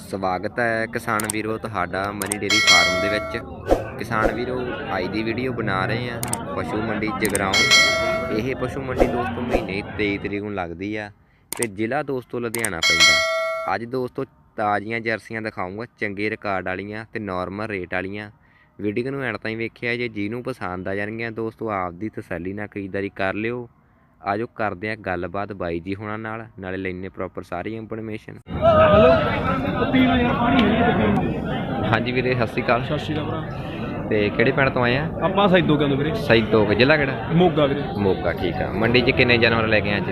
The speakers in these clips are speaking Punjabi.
ਸਵਾਗਤ ਹੈ ਕਿਸਾਨ ਵੀਰੋ ਤੁਹਾਡਾ ਮਨੀ ਡੇਰੀ ਫਾਰਮ ਦੇ ਵਿੱਚ। ਕਿਸਾਨ ਵੀਰੋ, ਅੱਜ ਦੀ ਵੀਡੀਓ ਬਣਾ ਰਹੇ ਆ ਪਸ਼ੂ ਮੰਡੀ ਜਗਰਾਉਂ। ਇਹ ਪਸ਼ੂ ਮੰਡੀ ਦੋਸਤੋ ਮਹੀਨੇ 23 ਤਰੀਕ ਨੂੰ ਲੱਗਦੀ ਆ ਤੇ ਜ਼ਿਲ੍ਹਾ ਦੋਸਤੋ ਲੁਧਿਆਣਾ ਪੈਂਦਾ। ਅੱਜ ਦੋਸਤੋ ਤਾਜ਼ੀਆਂ ਜਰਸੀਆਂ ਦਿਖਾਉਂਗਾ ਚੰਗੇ ਰਿਕਾਰਡ ਵਾਲੀਆਂ ਤੇ ਨਾਰਮਲ ਰੇਟ ਵਾਲੀਆਂ। ਵੀਡੀਓ ਨੂੰ ਐਂਡ ਤਾਈਂ ਵੇਖਿਆ ਜੇ ਜਿਹਨੂੰ ਪਸੰਦ ਆ ਜਾਣਗੀਆਂ ਦੋਸਤੋ, ਆਪਦੀ ਤਸੱਲੀ ਨਾਲ ਖਰੀਦਦਾਰੀ ਕਰ ਲਿਓ। ਆਜੋ ਕਰਦੇ ਆ ਗੱਲਬਾਤ ਬਾਈ ਜੀ ਹੋਣਾ ਨਾਲ ਨਾਲੇ ਲੈਣੇ ਪ੍ਰੋਪਰ ਸਾਰੀ ਇਨਫੋਰਮੇਸ਼ਨ ਹਾਂਜੀ ਵੀਰੇ ਸਤਿ ਸ਼੍ਰੀ ਅਕਾਲ। ਸਤਿ ਸ਼੍ਰੀ ਅਕਾਲ ਭਰਾ। ਤੇ ਕਿਹੜੇ ਪਿੰਡ ਤੋਂ ਆਏ ਆ? ਆਪਾਂ ਸੈਦੋ ਕਹਿੰਦੇ ਵੀਰੇ? ਸੈਦੋ ਜ਼ਿਲ੍ਹਾ ਕਿਹੜਾ? ਮੋਗਾ ਵੀਰੇ। ਮੋਗਾ ਠੀਕ ਆ। ਮੰਡੀ 'ਚ ਕਿੰਨੇ ਜਾਨਵਰ ਲੈ ਕੇ ਆਏ ਅੱਜ?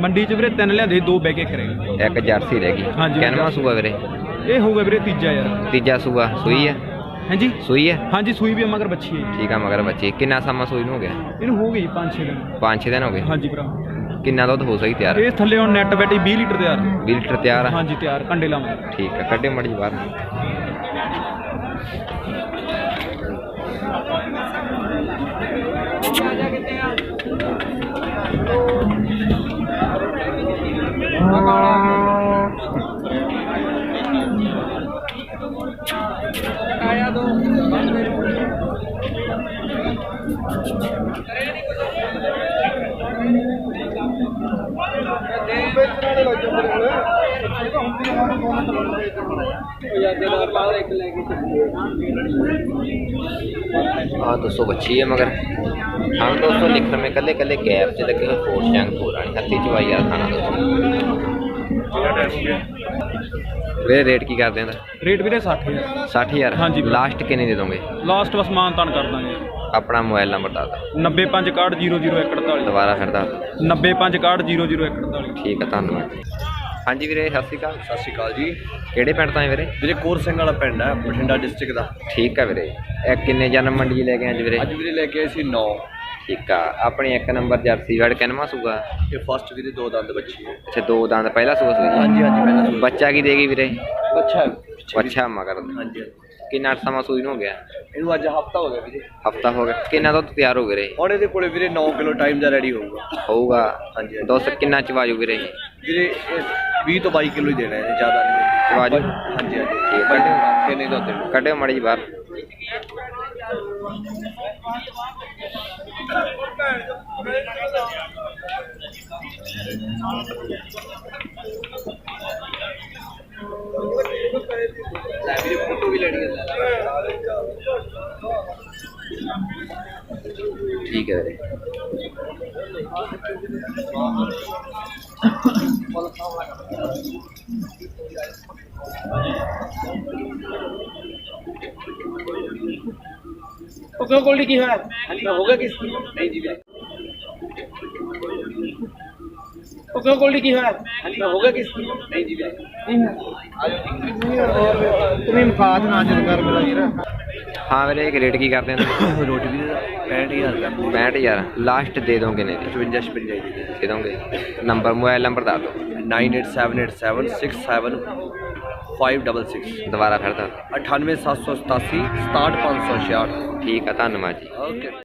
ਮੰਡੀ 'ਚ ਵੀਰੇ ਤਿੰਨ ਲਿਆਂਦੇ ਦੋ ਬਹਿ ਕੇ ਕਰੇ ਇੱਕ ਜਰਸੀ ਰਹਿ ਗਈ। ਕਿੰਨਵਾਂ। ਸੂਆ ਵੀਰੇ? ਇਹ ਹੋਊਗਾ ਵੀਰੇ ਤੀਜਾ ਯਾਰ। ਤੀਜਾ ਸੂਆ ਸੂਈ ਆ? ਹਾਂਜੀ? ਸੂਈ ਆ ਹਾਂਜੀ ਸੂਈ ਵੀ ਆ ਮਗਰ ਬੱਚੀ ਹੈ ਠੀਕ ਆ ਮਗਰ ਬੱਚੇ ਕਿੰਨਾ ਸਮਾਂ ਸੂਈ ਨੂੰ ਹੋ ਗਿਆ? ਇਹਨੂੰ ਹੋ ਗਈ 5-6 ਦਿਨ। 5-6 ਦਿਨ ਹੋ ਗਏ? ਹਾਂਜੀ ਭਰਾ। ਕਿੰਨਾ ਦੁੱਧ ਹੋ ਸਕੀ ਤਿਆਰ? ਇਹ ਥੱਲੇ ਹੁਣ ਨੈਟ ਬੈਠੀ 20 ਲੀਟਰ ਤਿਆਰ। 20 ਲੀਟਰ ਤਿਆਰ ਆ? ਹਾਂਜੀ ਤਿਆਰ ਕੰਡੇ ਲਾਵਾਂਗੇ। ਠੀਕ ਆ ਕੱਢੇ ਮੜੀ ਬਾਹਰ हाँ दोस्तों, बच्ची है मगर। हम दोस्तों, लिखने में कल्ले कल्ले गैप से लगे हुए फोर शैंक हो रहा है। हत्ती चवाई यार खाना दोस्तों। ਵੀਰੇ ਰੇਟ ਕੀ ਕਰਦੇ ਆਂ ਰੇਟ ਵੀਰੇ 60000 60000 ਹਾਂਜੀ। ਲਾਸਟ ਕਿੰਨੇ ਦੇ ਦੋਗੇ? ਲਾਸਟ ਬਸ ਮਾਨਤਾਨ ਕਰ ਦਾਂਗੇ। ਆਪਣਾ ਮੋਬਾਈਲ ਨੰਬਰ ਦੱਸ ਦਿਓ। ਦੁਬਾਰਾ ਫਿਰ ਦੱਸ ਦਿਓ। ਠੀਕ ਆ ਧੰਨਵਾਦ। ਹਾਂਜੀ ਵੀਰੇ ਸਤਿ ਸ਼੍ਰੀ ਅਕਾਲ। ਸਤਿ ਸ਼੍ਰੀ ਅਕਾਲ ਜੀ। ਕਿਹੜੇ ਪਿੰਡ ਤੋਂ ਹੈ ਵੀਰੇ? ਵੀਰੇ ਕੋਰ ਸਿੰਘ ਵਾਲਾ ਪਿੰਡ ਆ ਬਠਿੰਡਾ ਡਿਸਟ੍ਰਿਕਟ ਦਾ। ਠੀਕ ਹੈ ਵੀਰੇ। ਇਹ ਕਿੰਨੇ ਜਨਮ ਮੰਡੀ ਲੈ ਕੇ ਅੱਜ ਵੀਰੇ? ਅੱਜ ਵੀਰੇ ਲੈ ਕੇ ਆਏ ਸੀ 9 ਠੀਕ ਆ। ਆਪਣੀ ਇੱਕ ਨੰਬਰ ਜਰਸੀ ਵੜ ਕਿੰਨਵਾਂ ਸੂਗਾ ਇਹ ਫਸਟ ਵੀਰੇ ਦੋ ਦੰਦ ਬੱਚੀ ਹੈ ਅੱਛਾ ਦੋ ਦੰਦ ਪਹਿਲਾ ਸੂਈ ਹਾਂਜੀ ਹਾਂਜੀ ਪਹਿਲਾਂ ਸੂਈ। ਬੱਚਾ ਕੀ ਦੇਗੀ ਵੀਰੇ? ਬੱਚਾ ਅੱਛਾ ਮਗਰ। ਹਾਂਜੀ। ਕਿੰਨਾ ਸਮਾਂ ਸੂਈ ਨੂੰ ਹੋ ਗਿਆ? ਇਹਨੂੰ ਅੱਜ ਹਫਤਾ ਹੋ ਗਿਆ ਵੀਰੇ। ਹਫਤਾ ਹੋ ਗਿਆ। ਕਿੰਨਾ ਦੁੱਧ ਤਿਆਰ ਹੋ ਵੀਰੇ? ਹੁਣ ਇਹਦੇ ਕੋਲੇ ਵੀਰੇ 9 ਕਿਲੋ ਟਾਈਮ ਦਾ ਰੈਡੀ ਹੋਊਗਾ। ਹੋਊਗਾ। ਹਾਂਜੀ। ਦੁੱਧ ਕਿੰਨਾ ਚਵਾਜੂ ਵੀਰੇ? ਵੀਰੇ ਇਹ 20 ਤੋਂ 22 ਕਿਲੋ ਹੀ ਦੇਣਾ ਹੈ ਜ਼ਿਆਦਾ ਨਹੀਂ। ਚਵਾਜੂ ਹਾਂਜੀ ਹਾਂਜੀ। ਠੀਕ ਹੈ। ਕੱਢਿਓ ਕੱਢਿਓ ਮੜੀ ਬਾਹਰ। ਲੈ ਵੀਰੇ ਫੋਟੋ ਵੀ ਲੈਣੀ ਹੈ ਠੀਕ ਹੈ ਵੀਰੇ। ਉਹ ਕਿਉਂ ਕੋਲਡੀ ਕੀ ਹੋਇਆ? ਹੋ ਗਿਆ ਕਿਸ ਨਹੀਂ ਜੀ ਵੀਰੇ। ਉਹ ਕਿਉਂ ਕੋਲਡੀ ਕੀ ਹੋਇਆ ਹੋ ਗਿਆ ਕਿਸ ਨਹੀਂ ਜੀ ਵੀਰੇ ਤੁਸੀਂ ਮਫਾਦ ਨਾ ਜਦ ਕਰ ਮੇਰਾ ਵੀਰ ਹਾਂ ਵੀਰੇ ਇੱਕ ਰੇਟ ਕੀ ਕਰਦੇ ਨੇ ਰੋਟੀ ਵੀਰੇ 65000 ਦਾ 65000 ਲਾਸਟ ਦੇ ਦੋਗੇ ਨੇ 55 56 ਜੀ ਦੇ ਦੋਗੇ ਨੰਬਰ ਮੋਬਾਈਲ ਨੰਬਰ ਦੱਸ ਦਿਓ 9878767566 ਦੁਬਾਰਾ ਫਿਰ ਦੱਸ ਦਿਓ। 98787 67566 ਠੀਕ ਆ ਧੰਨਵਾਦ ਜੀ ਓਕੇ